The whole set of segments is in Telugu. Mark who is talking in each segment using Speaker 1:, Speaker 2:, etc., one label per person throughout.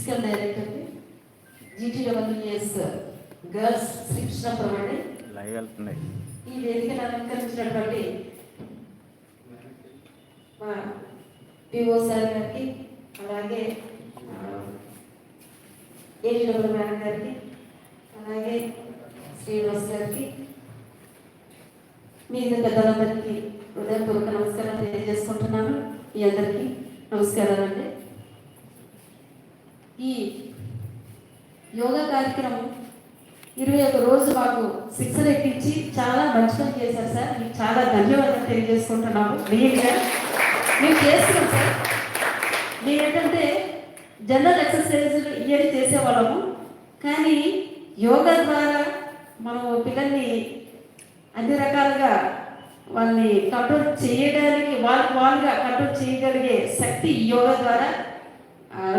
Speaker 1: Physical director GTWS girls Srikrishnapuram అండి
Speaker 2: లైవ్ వెళ్తున్నాయి.
Speaker 1: ఈ వేదికను అలంకరించినటువంటి మా పిఓ సార్ గారికి అలాగే ఏజీడబ్ల్యూ మేడం గారికి అలాగే శ్రీనివాస్ గారికి మీ ఇద్దరు పెద్దలందరికీ హృదయపూర్వక నమస్కారం తెలియజేసుకుంటున్నాను. మీ అందరికీ నమస్కారాలండి. ఈ యోగా కార్యక్రమం ఇరవై ఒక రోజు మాకు శిక్షణ ఎక్కించి చాలా మంచి పని చేశారు సార్. మీకు చాలా ధన్యవాదాలు తెలియజేసుకుంటున్నాము. రియల్గా మేము చేస్తున్నాం సార్. మేము ఏంటంటే జనరల్ ఎక్సర్సైజులు ఇవన్నీ చేసేవాళ్ళము. కానీ యోగా ద్వారా మనం పిల్లల్ని అన్ని రకాలుగా వాళ్ళని కంట్రోల్ చేయడానికి వాళ్ళకి వాళ్ళుగా కంట్రోల్ చేయగలిగే శక్తి యోగా ద్వారా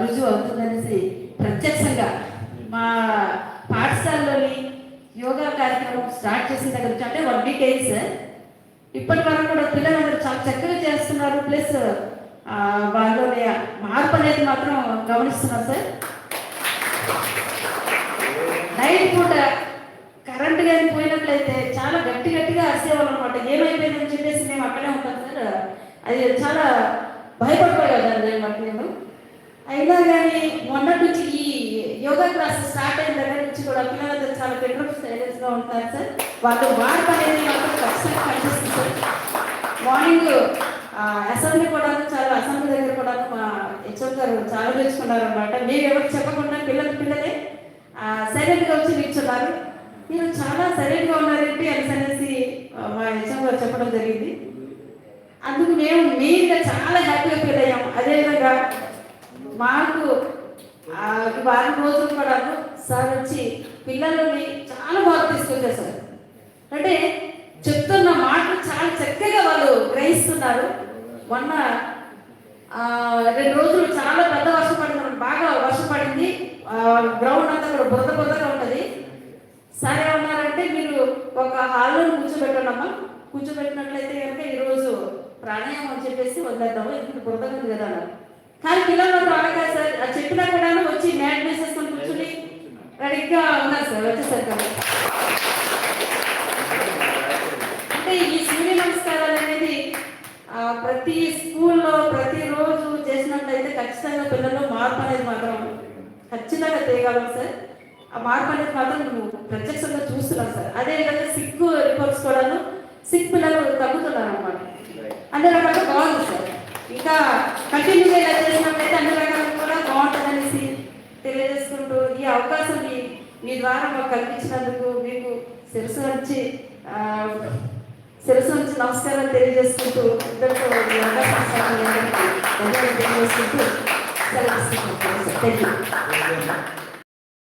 Speaker 1: రుజువు అవుతుందనేసి ప్రత్యక్షంగా మా పాఠశాలలోని యోగా కార్యక్రమం స్టార్ట్ చేసిన దగ్గర నుంచి అంటే వన్ వీక్ అయింది సార్. ఇప్పటి వరకు కూడా పిల్లలందరూ చాలా చక్కగా చేస్తున్నారు. ప్లస్ వాళ్ళలోని మార్పు అనేది మాత్రం గమనిస్తున్నాం సార్. నైట్ పూట కరెంట్ కానీ పోయినట్లయితే చాలా గట్టి గట్టిగా అరిసేవాళ్ళు అనమాట ఏమైపోయిందని చెప్పేసి మేము అక్కడే ఉంటాం సార్. అది చాలా భయపడిపోయేదాన్ని అయినా కానీ మొన్నటి నుంచి ఈ యోగా క్లాస్ స్టార్ట్ అయిన దగ్గర నుంచి కూడా పిల్లలందరూ చాలా బెటర్ సైలెన్స్గా ఉంటారు సార్. వాళ్ళు వార్త అనేది మాత్రం ఖచ్చితంగా కనిపిస్తుంది సార్. మార్నింగ్ అసెంబ్లీ కూడా చాలా అసెంబ్లీ దగ్గర కూడా మా హెచ్ఎం గారు చాలా నేర్చుకున్నారు అనమాట మీరు ఎవరికి చెప్పకుండా పిల్లలు పిల్లలే సైలెంట్గా వచ్చి నిల్చున్నారు. మీరు చాలా సైలెంట్గా ఉన్నారేంటి అనేసి అనేసి మా హెచ్ఎం గారు చెప్పడం జరిగింది. అందుకు మేము మెయిన్గా చాలా హ్యాపీగా ఫీల్ అయ్యాం అదేవిధంగా మాకు వారం రోజులు కూడా సార్ వచ్చి పిల్లలని చాలా బాగా తీసుకొచ్చారు సార్. అంటే చెప్తున్న మాటలు చాలా చక్కగా వాళ్ళు గ్రహిస్తున్నారు. మొన్న రెండు రోజులు చాలా పెద్ద వర్షం పడింది బాగా వర్షం పడింది. గ్రౌండ్ అంతా కూడా బురద బురదగా ఉంటుంది సరే ఉన్నారంటే మీరు ఒక హాల్లో కూర్చోబెట్టండమ్మా. కూర్చోబెట్టినట్లయితే కనుక ఈరోజు ప్రాణాయామం చెప్పేసి వదిలేద్దాము. ఎందుకంటే బురదగా ఉంది కదా కానీ పిల్లలు రాగా సార్. అది చెప్పినా కూడా వచ్చి మ్యాట్ వేసేసుకొని కూర్చుని రెడీగా ఉన్నారు సార్. వచ్చేసారు కదా అంటే ఈ సూర్య నమస్కారాలు అనేది ప్రతి స్కూల్లో ప్రతిరోజు చేసినట్లయితే ఖచ్చితంగా పిల్లల్లో మార్పు అనేది మాత్రం ఖచ్చితంగా చేయగలం సార్. ఆ మార్పు అనేది మాత్రం నువ్వు ప్రత్యక్షంగా చూస్తున్నాం సార్. అదేవిధంగా సిక్ రిపోర్ట్స్ కూడాను సిక్ పిల్లలు తగ్గుతున్నారు అనమాట అన్ని రకాలుగా బాగుంది సార్ ఇంకా కంటిన్యూగా ఇలా చేసినట్లయితే అన్ని రకాలుగా కూడా బాగుంటుందనేసి తెలియజేసుకుంటూ ఈ అవకాశం మీ మీ ద్వారా మాకు కల్పించినందుకు మీకు శిరసు వచ్చి శిరసు వచ్చి నమస్కారం తెలియజేసుకుంటూ ఇద్దరితో ఈ తెలియజేసుకుంటూ సెలవు థ్యాంక్ యూ